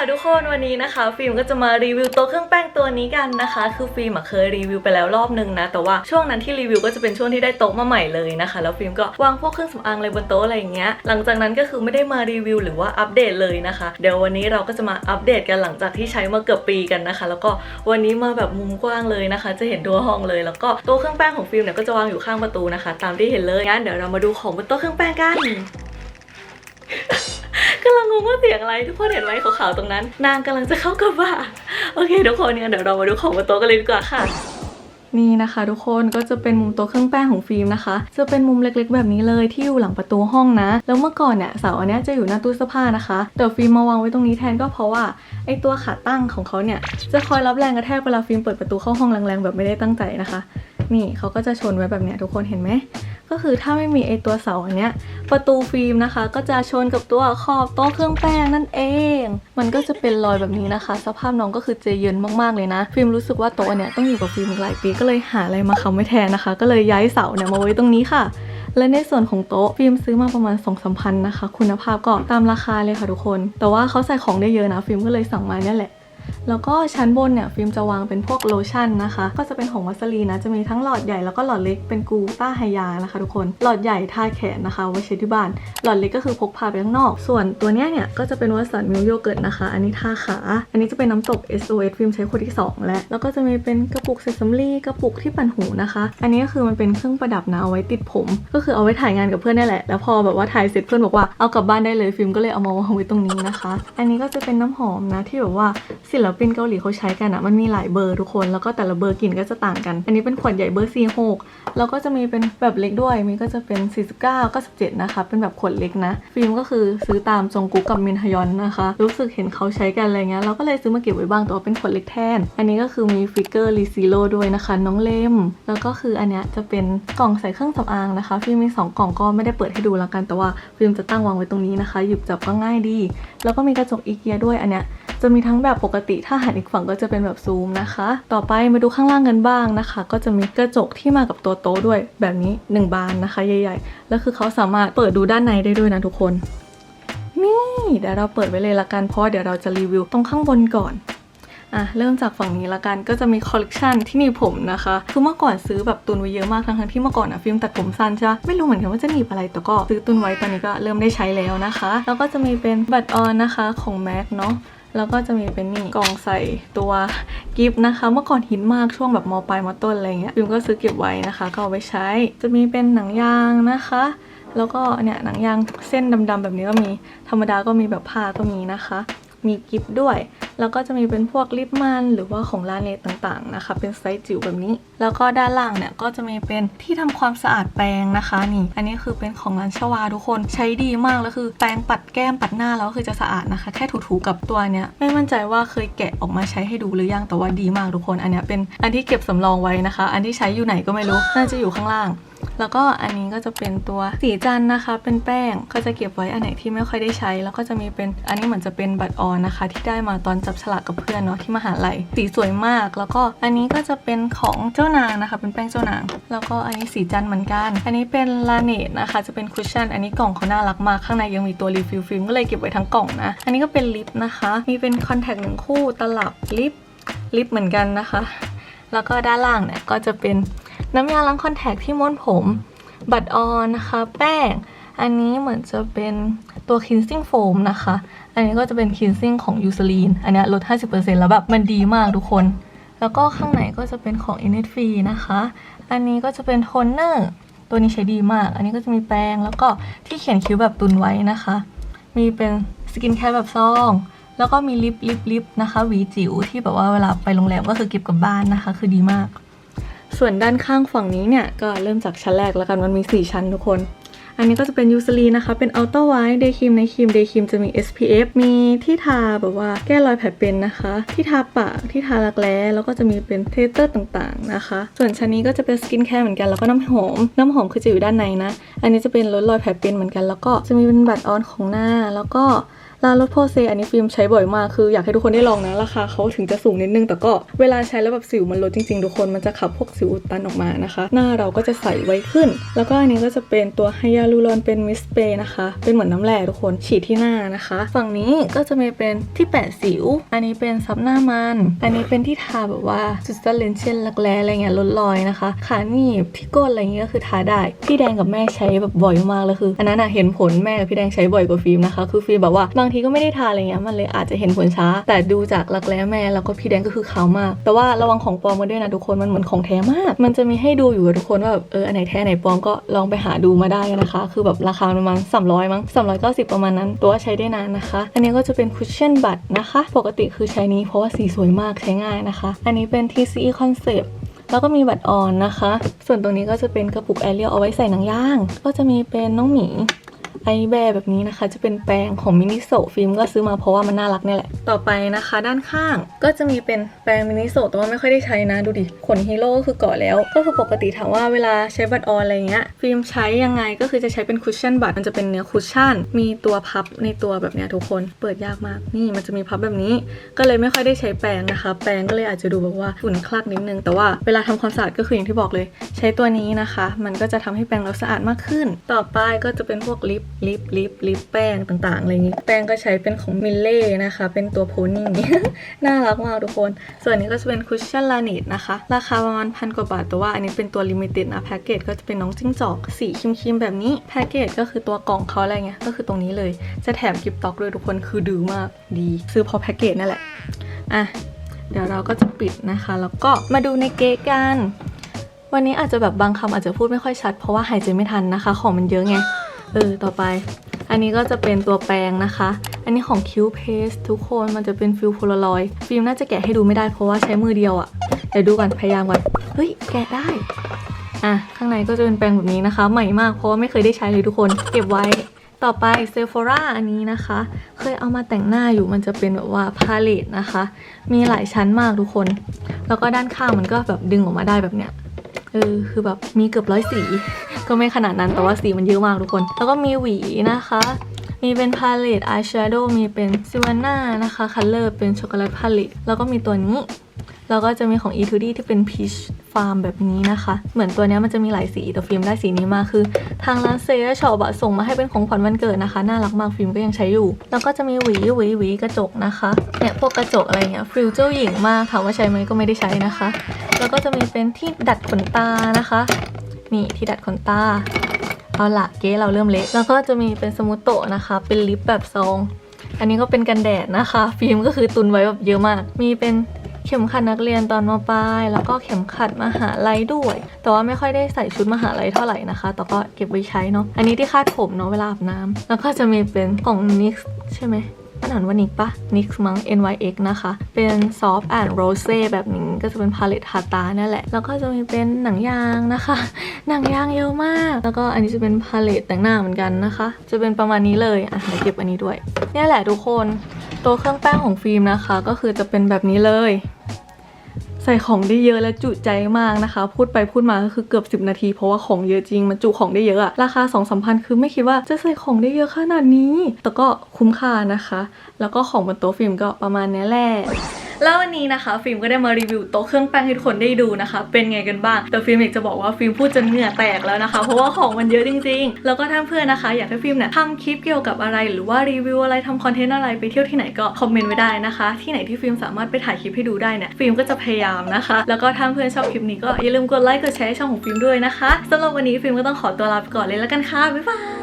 ค่ะทุกคนวันนี้นะคะ ฟิล์มก็จะมารีวิวโต๊ะเครื่องแป้งตัวนี้กันนะคะ คือฟิล์มเคยรีวิวไปแล้วรอบนึงนะ แต่ว่าช่วงนั้นที่รีวิวก็จะเป็นช่วงที่ได้โต๊ะมาใหม่เลยนะคะ แล้วฟิล์มก็วางพวกเครื่องสำอางอะไรบนโต๊ะอะไรอย่างเงี้ยหลังจากนั้นก็คือไม่ได้มารีวิวหรือว่าอัปเดตเลยนะคะ เดี๋ยววันนี้เราก็จะมาอัปเดตกันหลังจากที่ใช้มาเกือบปีกันนะคะ แล้วก็วันนี้มาแบบมุมกว้างเลยนะคะ จะเห็นตัวห้องเลย แล้วก็โต๊ะเครื่องแป้งของฟิล์มเนี่ยก็จะวางอยู่ข้างประตูนะคะ ตามที่เห็นเลยงั้นเดี๋ยวเรามาดูของบนโต๊ะเครื่องแป้งกัน กำลังงงว่าเสียงอะไร ทุกคนเห็นไหมขาวๆตรงนั้น นางกำลังจะเข้ากับว่าโอเคทุกคนเนี่ยเดี๋ยวเรามาดูของบนโต๊ะกันเลยดีกว่าค่ะนี่นะคะทุกคนก็จะเป็นมุมโต๊ะเครื่องแป้งของฟิล์มนะคะ จะเป็นมุมเล็กๆ แบบนี้เลยที่อยู่หลังประตูห้องนะ แล้วเมื่อก่อนเนี่ยเสาอันนี้จะอยู่หน้าตู้เสื้อผ้านะคะ แต่ฟิล์มมาวางไว้ตรงนี้แทนก็เพราะว่าไอตัวขาตั้งของเขาเนี่ยจะคอยรับแรงกระแทกเวลาฟิล์มเปิดประตูเข้าห้องแรงๆแบบไม่ได้ตั้งใจนะคะ นี่เขาก็จะชนไว้แบบเนี้ยทุกคนเห็นไหม ก็คือถ้าไม่มีไอตัวเสาอันเนี้ยประตูฟิล์มนะคะ ก็จะชนกับตัวขอบโต๊ะเครื่องแป้งนั่นเอง มันก็จะเป็นรอยแบบนี้นะคะ สภาพน้องก็คือเจเย็นมากๆเลยนะ ฟิล์มรู้สึกว่าโต๊ะเนี่ยต้องอยู่กับฟิล์มอีกหลายปีก็เลยหาอะไรมาค้ำไว้แทนนะคะ ก็เลยย้ายเสาเนี่ยมาไว้ตรงนี้ค่ะและในส่วนของโต๊ะฟิล์มซื้อมาประมาณ2องสมพันนะคะ คุณภาพก็ตามราคาเลยค่ะทุกคน แต่ว่าเขาใส่ของได้เยอะนะ ฟิล์มก็เลยสั่งมาเนี่ยแหละ แล้วก็ชั้นบนเนี่ยฟิล์มจะวางเป็นพวกโลชั่นนะคะ ก็จะเป็นของวัสลีนนะ จะมีทั้งหลอดใหญ่แล้วก็หลอดเล็กเป็นกูต้าไฮยานะคะ ทุกคน หลอดใหญ่ทาแขนนะคะไว้ใช้ที่บ้าน หลอดเล็กก็คือพกพาไปข้างนอก ส่วนตัวเนี้ยเนี่ยก็จะเป็นวัสันมิลโยเกิร์ตนะคะ อันนี้ทาขา อันนี้จะเป็นน้ำตก SOS ฟิล์มใช้ขวดที่ 2 แล้ว แล้วก็จะมีเป็นกระปุกเซซัมลี่กระปุกที่ปั่นหูนะคะ อันนี้ก็คือมันเป็นเครื่องประดับนะเอาไว้ติดผม ก็คือเอาไว้ถ่ายงานกับเพื่อนนี่แหละ แล้วพอแบบว่าถ่ายเสร็จเพื่อนบอกว่าเอากลับบ้านได้เลยฟิล์มก็เลยเอามาวางไว้ตรงนี้นะคะ อันนี้ก็จะเป็นน้ำหอมนะที่แบบว่าศิลปินเกาหลีเขาใช้กันอะมันมีหลายเบอร์ทุกคน แล้วก็แต่ละเบอร์กลิ่นก็จะต่างกัน อันนี้เป็นขวดใหญ่เบอร์46แล้วก็จะมีเป็นแบบเล็กด้วยมีก็จะเป็น 49 97 นะคะ เป็นแบบขวดเล็กนะ ฟิล์มก็คือซื้อตามจงกุ๊กกับมินฮยอนนะคะ รู้สึกเห็นเขาใช้กันอะไรเงี้ยเราก็เลยซื้อมาเก็บไว้บ้างแต่ว่าเป็นขวดเล็กแทน อันนี้ก็คือมีฟิกเกอร์รีซีโร่ด้วยนะคะน้องเล่ม แล้วก็คืออันเนี้ยจะเป็นกล่องใส่เครื่องสำอางนะคะ ฟิล์มมีสองกล่องก็ไม่ได้เปิดให้ดูแล้วกันแต่ว่าฟิล์มจะตั้งวางไว้ตรงนี้นะคะ หยิบจับก็ง่ายดี แล้วก็มีกระจกอีเกียด้วยอันเนี้ย จะมีทั้งแบบปกติถ้าหันอีกฝั่งก็จะเป็นแบบซูมนะคะ ต่อไปมาดูข้างล่างกันบ้างนะคะ ก็จะมีกระจกที่มากับตัวโต๊ะด้วยแบบนี้ 1 บานนะคะ ใหญ่ ๆ แล้วคือเขาสามารถเปิดดูด้านในได้ด้วยนะทุกคน นี่เดี๋ยวเราเปิดไว้เลยละกันเพราะเดี๋ยวเราจะรีวิวตรงข้างบนก่อนอะเริ่มจากฝั่งนี้ละกันก็จะมีคอลเลกชันที่หนีบผมนะคะคือเมื่อก่อนซื้อแบบตุนไว้เยอะมากทั้งที่เมื่อก่อนอะฟิล์มตัดผมสั้นใช่ปะไม่รู้เหมือนกันว่าจะหนีบอะไรแต่ก็ซื้อตุนไว้ตอนนี้ก็เริ่มได้ใช้แล้วนะคะ แล้วก็จะมีเป็นบัตรออนนะคะของแม็กเนาะ แล้วก็จะมีเป็นนี่กล่องใส่ตัวกิฟต์นะคะ เมื่อก่อนฮิตมากช่วงแบบมปลายมต้นอะไรเงี้ยฟิล์มก็ซื้อเก็บไว้นะคะ ก็เอาไปใช้ จะมีเป็นหนังยางนะคะ แล้วก็เนี่ยหนังยางเส้นดำๆแบบนี้ก็มีธรรมดาก็มีแบบผ้าก็มีนะคะ มีกิฟต์ด้วย แล้วก็จะมีเป็นพวกลิปมันหรือว่าของลาเนตต่างๆนะคะ เป็นไซส์จิ๋วแบบนี้ แล้วก็ด้านล่างเนี่ยก็จะมีเป็นที่ทำความสะอาดแปรงนะคะนี่ อันนี้คือเป็นของร้านชวาทุกคนใช้ดีมากแล้วคือแปรงปัดแก้มปัดหน้าแล้วคือจะสะอาดนะคะ แค่ถูๆกับตัวเนี้ยไม่มั่นใจว่าเคยแกะออกมาใช้ให้ดูหรือยังแต่ว่าดีมากทุกคน อันนี้เป็นอันที่เก็บสำรองไว้นะคะ อันที่ใช้อยู่ไหนก็ไม่รู้น่าจะอยู่ข้างล่าง แล้วก็อันนี้ก็จะเป็นตัวสีจันนะคะ เป็นแป้งก็จะเก็บไว้อันไหนที่ไม่ค่อยได้ใช้ แล้วก็จะมีเป็นอันนี้เหมือนจะเป็นบัตรออนนะคะ ที่ได้มาตอนจับฉลากกับเพื่อนเนาะที่มหาลัยสีสวยมาก แล้วก็อันนี้ก็จะเป็นของเจ้านางนะคะ เป็นแป้งเจ้านาง แล้วก็อันนี้สีจันเหมือนกัน อันนี้เป็นลาเนตนะคะ จะเป็นคุชชั่นอันนี้กล่องเขาน่ารักมากข้างในยังมีตัวรีฟิลฟิล์มก็เลยเก็บไว้ทั้งกล่องนะอันนี้ก็เป็นลิปนะคะ มีเป็นคอนแทคหนึ่งคู่ตลับลิปลิปเหมือนกันนะคะ แล้วก็ด้านล่างเนี่ยก็จะเป็น น้ำยาล้างคอนแทคที่ม้วนผม บัตรออนนะคะ แป้ง อันนี้เหมือนจะเป็นตัว cleansing foam นะคะ อันนี้ก็จะเป็น cleansing ของยูซลีน อันนี้ลด 50%แล้วแบบมันดีมากทุกคน แล้วก็ข้างในก็จะเป็นของ Innisfree นะคะ อันนี้ก็จะเป็นโทนเนอร์ ตัวนี้ใช้ดีมาก อันนี้ก็จะมีแป้งแล้วก็ที่เขียนคิ้วแบบตุนไว้นะคะ มีเป็นสกินแคร์แบบซองแล้วก็มีลิปลิปลิปนะคะหวีจิ๋วที่แบบว่าเวลาไปโรงแรมก็คือเก็บกลับบ้านนะคะ คือดีมาก ส่วนด้านข้างฝั่งนี้เนี่ย ก็เริ่มจากชั้นแรกแล้วกันมันมี 4 ชั้นทุกคน อันนี้ก็จะเป็นยูซลีนะคะ เป็นอัลต้าไวท์เดย์ครีมในครีมเดย์ครีมจะมี SPF มีที่ทาแบบว่าแก้รอยแผลเป็นนะคะ ที่ทาปากที่ทารักแร้แล้วก็จะมีเป็นเทสเตอร์ต่างๆนะคะ ส่วนชั้นนี้ก็จะเป็นสกินแคร์เหมือนกันแล้วก็น้ำหอม น้ำหอมคือจะอยู่ด้านในนะ อันนี้จะเป็นลดรอยแผลเป็นเหมือนกัน แล้วก็จะมีเป็นบัตรออนของหน้าแล้วก็ ลาโรสโพเซอันนี้ฟิล์มใช้บ่อยมากคืออยากให้ทุกคนได้ลองนะราคาเขาถึงจะสูงนิดนึงแต่ก็เวลาใช้แล้วแบบสิวมันลดจริงๆ ทุกคนมันจะขับพวกสิวอุดตันออกมานะคะ หน้าเราก็จะใสไวขึ้น แล้วก็อันนี้ก็จะเป็นตัวไฮยาลูรอนเป็นมิสเปย์นะคะ เป็นเหมือนน้ำแร่ทุกคนฉีดที่หน้านะคะ ฝั่งนี้ก็จะมีเป็นที่แปะสิว อันนี้เป็นซับหน้ามันอันนี้เป็นที่ทาแบบว่าจุดสเลนเช่นรักแร้อะไรเงี้ยลดรอยนะคะขาหนีบที่ก้นอะไรเงี้ยก็คือทาได้พี่แดงกับแม่ใช้แบบบ่อยมากเลยคืออันนั้นอะเห็นผลแม่กับพี่แดงใช้บ่อยกว่าฟิล์มนะคะคือฟิล์มแบบว่าบางทีก็ไม่ได้ทาอะไรเงี้ยมันเลยอาจจะเห็นผลช้า แต่ดูจากรักแร้แม่แล้วก็พี่แดงก็คือขาวมาก แต่ว่าระวังของปลอมกันด้วยนะทุกคนมันเหมือนของแท้มาก มันจะมีให้ดูอยู่ทุกคนว่าแบบเอออันไหนแท้อันไหนปลอมก็ลองไปหาดูมาได้นะคะ คือแบบราคาประมาณ300 มั้ง390 ประมาณนั้น ตัวใช้ได้นานนะคะ อันนี้ก็จะเป็นคุชเช่นบัตนะคะ ปกติคือใช้นี้เพราะว่าสีสวยมากใช้ง่ายนะคะ อันนี้เป็น TCE Concept แล้วก็มีบัตรออนนะคะ ส่วนตรงนี้ก็จะเป็นกระปุกแอเรียลเอาไว้ใส่หนังย่าง ก็จะมีเป็นน้องหมี ไอแบร์แบบนี้นะคะ จะเป็นแปรงของมินิโซฟิล์มก็ซื้อมาเพราะว่ามันน่ารักเนี่ยแหละ ต่อไปนะคะ ด้านข้างก็จะมีเป็นแปรงมินิโซแต่ว่าไม่ค่อยได้ใช้นะดูดิขนฮีโร่ก็คือเกาะแล้ว ก็คือปกติถามว่าเวลาใช้บัตรออนอะไรเงี้ยฟิล์มใช้ยังไงก็คือจะใช้เป็นคุชชั่นบัตรมันจะเป็นเนื้อคุชชั่น มีตัวพับในตัวแบบเนี้ยทุกคนเปิดยากมากนี่มันจะมีพับแบบนี้ ก็เลยไม่ค่อยได้ใช้แปรงนะคะ แปรงก็เลยอาจจะดูแบบว่าฝุ่นคลักนิดนึง แต่ว่าเวลาทำความสะอาดก็คืออย่างที่บอกเลย ใช้ตัวนี้นะคะ มันก็จะทำให้แปรงเราสะอาดมากขึ้น ต่อไปก็จะเป็นพวกลิปลิปลิปลิปแป้งต่างๆอะไรอย่างงี้ แป้งก็ใช้เป็นของมิลเล่นะคะ เป็นตัวโพนี่ น่ารักมากทุกคน ส่วนนี้ก็จะเป็นคุชชั่นลาเนตนะคะ ราคาประมาณพันกว่าบาท แต่ว่าอันนี้เป็นตัวลิมิเต็ดนะ แพ็กเกจก็จะเป็นน้องจิ้งจอก สีครีมๆแบบนี้ แพ็กเกจก็คือตัวกล่องเขาอะไรเงี้ย ก็คือตรงนี้เลย จะแถมกิฟต์ต็อกด้วยทุกคน คือดื้อมากดี ซื้อพราะแพ็กเกจนั่นแหละ อะ เดี๋ยวเราก็จะปิดนะคะ แล้วก็มาดูในเกะกัน วันนี้อาจจะแบบบางคำอาจจะพูดไม่ค่อยชัด เพราะว่าหายใจไม่ทันนะคะ ของมันเยอะไง เออต่อไป อันนี้ก็จะเป็นตัวแปรงนะคะ อันนี้ของคิวเพสทุกคนมันจะเป็นฟิลโพลารอยฟิล์มน่าจะแกะให้ดูไม่ได้เพราะว่าใช้มือเดียวอะ่ะเดี๋ยวดูกันพยายามก่อนเฮ้ยแกะได้อะข้างในก็จะเป็นแปรงแบบนี้นะคะ ใหม่มากเพราะว่าไม่เคยได้ใช้เลยทุกคนเก็บไว้ต่อไปเซฟ h o ราอันนี้นะคะ เคยเอามาแต่งหน้าอยู่มันจะเป็นแบบว่าพาเลตนะคะ มีหลายชั้นมากทุกคน แล้วก็ด้านข้างมันก็แบบดึงออกมาได้แบบเนี้ยเออคือแบบมีเกือบร้อยสี ก็ไม่ขนาดนั้นแต่ว่าสีมันเยอะมากทุกคน แล้วก็มีหวีนะคะ มีเป็นพาเลตอายแชโดว์มีเป็นซิวาน่านะคะคัลเลอร์เป็นช็อกโกแลตพาเลตแล้วก็มีตัวนี้แล้วก็จะมีของ e 2 d ที่เป็น Peach Farm แบบนี้นะคะ เหมือนตัวนี้มันจะมีหลายสีแต่ฟิล์มได้สีนี้มาคือ ทางร้านเซย์ช็อปส่งมาให้เป็นของขวัญวันเกิดนะคะ น่ารักมากฟิล์มก็ยังใช้อยู่ แล้วก็จะมีหวีหวีหวีกระจกนะคะเนี่ยพวกกระจกอะไรเงี้ยฟิลเจ้าหญิงมากถามว่าใช้ไหมก็ไม่ได้ใช้นะคะ แล้วก็จะมีเป็นที่ดัดขนตานะคะ นี่ที่ดัดขนตาเอาละเก๊เราเริ่มเละแล้วก็จะมีเป็นสมูทโตะนะคะ เป็นลิปแบบซอง อันนี้ก็เป็นกันแดดนะคะ ฟิล์มก็คือตุนไว้แบบเยอะมาก มีเป็นเข็มขัดนักเรียนตอนมปลาย แล้วก็เข็มขัดมหาลัยด้วย แต่ว่าไม่ค่อยได้ใส่ชุดมหาลัยเท่าไหร่นะคะ แต่ก็เก็บไว้ใช้เนาะ อันนี้ที่คาดผมเนาะเวลาอาบน้ำแล้วก็จะมีเป็นของ NYX ใช่ไหม อ่านว่านิกปะนิกมั้ง NYX นะคะ เป็นซอฟแอนด์โรเซ่แบบนี้ก็จะเป็นพาเลตทาตานั่นแหละ แล้วก็จะมีเป็นหนังยางนะคะ หนังยางเยอะมาก แล้วก็อันนี้จะเป็นพาเลตแต่งหน้าเหมือนกันนะคะ จะเป็นประมาณนี้เลย อะเดี๋ยวเก็บอันนี้ด้วย นี่แหละทุกคน ตัวเครื่องแป้งของฟิล์มนะคะ ก็คือจะเป็นแบบนี้เลย ใส่ของได้เยอะและจุใจมากนะคะ พูดไปพูดมาก็คือเกือบ 10 นาที เพราะว่าของเยอะจริง มันจุของได้เยอะอะราคา2องสามพันคือไม่คิดว่าจะใส่ของได้เยอะขนาดนี้ แต่ก็คุ้มค่านะคะ แล้วก็ของบนโต๊ะฟิล์มก็ประมาณนี้แหละ แล้ววันนี้นะคะ ฟิล์มก็ได้มารีวิวโต๊ะเครื่องแป้งให้ทุกคนได้ดูนะคะ เป็นไงกันบ้าง แต่ฟิล์มอยากจะบอกว่าฟิล์มพูดจนเหงื่อแตกแล้วนะคะ เพราะว่าของมันเยอะจริง ๆ แล้วก็ถ้าเพื่อนนะคะ อยากให้ฟิล์มเนี่ยทำคลิปเกี่ยวกับอะไร หรือว่ารีวิวอะไรทำคอนเทนต์อะไรไปเที่ยวที่ไหนก็คอมเมนต์ไว้ได้นะคะ ที่ไหนที่ฟิล์มสามารถไปถ่ายคลิปให้ดูได้เนี่ยฟิล์มก็จะพยายามนะคะ แล้วก็ถ้าเพื่อนชอบคลิปนี้ก็อย่าลืมกดไลค์กดแชร์ให้ช่องของฟิล์มด้วยนะคะสำหรับวันนี้ฟิล์มก็ต้องขอตัวลาไปก่อนเลยแล้วกันค่ะบ๊ายบาย